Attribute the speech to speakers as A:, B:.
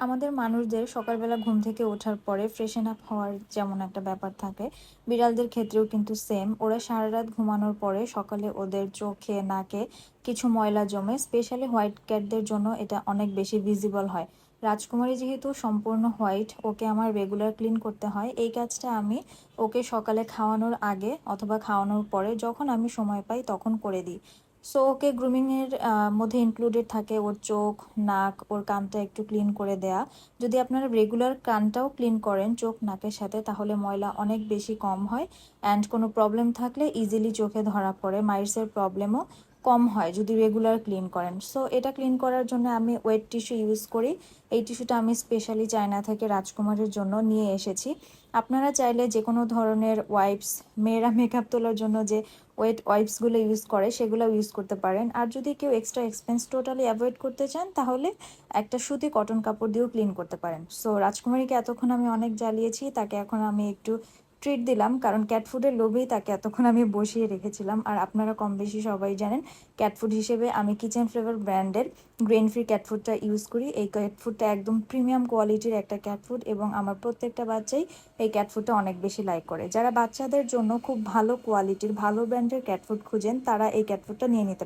A: আমাদের মানুষদের সকালবেলা ঘুম থেকে ওঠার পরে ফ্রেশন আপ হওয়ার যেমন একটা ব্যাপার থাকে, বিড়ালদের ক্ষেত্রেও কিন্তু সেম ওরা সারা রাত ঘুমানোর পরে সকালে ওদের চোখে, নাকে কিছু ময়লা জমে স্পেশালি হোয়াইট ক্যাটদের জন্য এটা অনেক বেশি ভিজিবল হয়। রাজকুমারী যেহেতু সম্পূর্ণ হোয়াইট ওকে আমার রেগুলার ক্লিন করতে হয়। এই কাজটা আমি ওকে সকালে খাওয়ানোর আগে অথবা খাওয়ানোর পরে যখন আমি সময় পাই তখন করে দিই। সো ওকে গ্রুমিংয়ের মধ্যে ইনক্লুডেড থাকে ওর চোখ, নাক, ওর কানটা একটু ক্লিন করে দেয়া। যদি আপনারা রেগুলার কানটাও ক্লিন করেন চোখ, নাকের সাথে, তাহলে ময়লা অনেক বেশি কম হয়। অ্যান্ড কোনো প্রবলেম থাকলে ইজিলি চোখে ধরা পড়ে। মাইরসের প্রবলেমও কম হয় যদি রেগুলার ক্লিন করেন। সো এটা ক্লিন করার জন্য আমি ওয়েট টিস্যু ইউজ করি। এই টিস্যুটা আমি স্পেশালি চায়না থেকে রাজকুমারের জন্য নিয়ে এসেছি। আপনারা চাইলে যে কোনো ধরনের ওয়াইপস মেয়েরা মেকআপ তোলার জন্য যে ওয়েট ওয়াইপসগুলো ইউজ করে সেগুলো ইউজ করতে পারেন। আর যদি কেউ এক্সট্রা এক্সপেন্স টোটালি অ্যাভয়েড করতে চান, তাহলে একটা সুতি কটন কাপড় দিয়েও ক্লিন করতে পারেন। সো রাজকুমারীকে এতক্ষণ আমি অনেক জ্বালিয়েছি, তাকে এখন আমি একটু ট্রিট দিলাম, কারণ ক্যাট ফুডের লোভেই তাকে এতক্ষণ আমি বসিয়ে রেখেছিলাম। আর আপনারা কম বেশি সবাই জানেন ক্যাট ফুড হিসেবে আমি কিচেন ফ্লেভার ব্র্যান্ডের গ্রেন ফ্রি ক্যাট ফুডটা ইউজ করি। এই ক্যাট ফুডটা একদম প্রিমিয়াম কোয়ালিটির একটা ক্যাট ফুড এবং আমার প্রত্যেকটা বাচ্চাই এই ক্যাট ফুডটা অনেক বেশি লাইক করে। যারা বাচ্চাদের জন্য খুব ভালো কোয়ালিটির ভালো ব্র্যান্ডের ক্যাট ফুড খুঁজেন, তারা এই ক্যাট ফুডটা নিয়ে নিতে